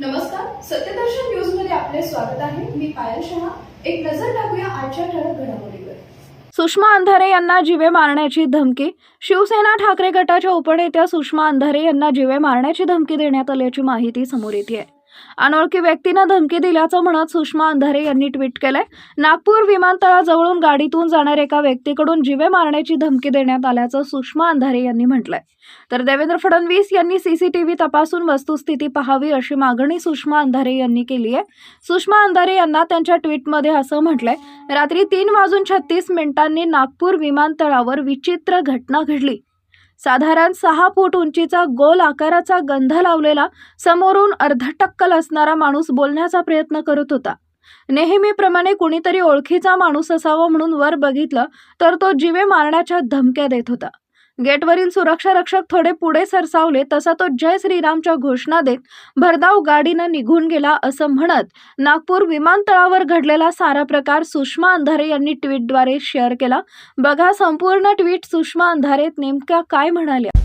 नमस्कार सत्यदर्शन न्यूजमध्ये आपले स्वागत आहे. मी पायल शहा. एक नजर टाकूया आजच्या ठळक घडामोडीवर. सुषमा अंधारे यांना जीवे मारण्याची धमकी. शिवसेना ठाकरे गटाच्या उपनेत्या सुषमा अंधारे यांना जीवे मारण्याची धमकी देण्यात आल्याची माहिती समोर येते आहे. अनोळखी व्यक्तीनं धमकी दिल्याचं म्हणत सुषमा अंधारे यांनी ट्विट केलंय. नागपूर विमानतळाजवळून गाडीतून जाणाऱ्या एका व्यक्तीकडून जीवे मारण्याची धमकी देण्यात आल्याचं सुषमा अंधारे यांनी म्हटलंय. तर देवेंद्र फडणवीस यांनी सीसीटीव्ही तपासून वस्तुस्थिती पाहावी अशी मागणी सुषमा अंधारे यांनी केली आहे. सुषमा अंधारे यांना त्यांच्या ट्विटमध्ये असं म्हटलंय रात्री तीन वाजून छत्तीस मिनिटांनी नागपूर विमानतळावर विचित्र घटना घडली. साधारण सहा फूट उंचीचा गोल आकाराचा गंध लावलेला समोरून अर्धटक्कल असणारा माणूस बोलण्याचा प्रयत्न करत होता. नेहमीप्रमाणे कुणीतरी ओळखीचा माणूस असावा म्हणून वर बघितलं तर तो जीवे मारण्याच्या धमक्या देत होता. गेटवरील सुरक्षा रक्षक थोडे पुढे सरसावले तसा तो जय श्रीरामच्या घोषणा देत भरधाव गाडीनं निघून गेला असं म्हणत नागपूर विमानतळावर घडलेला सारा प्रकार सुषमा अंधारे यांनी ट्विटद्वारे शेअर केला. बघा संपूर्ण ट्विट सुषमा अंधारे नेमक्या काय म्हणाल्या?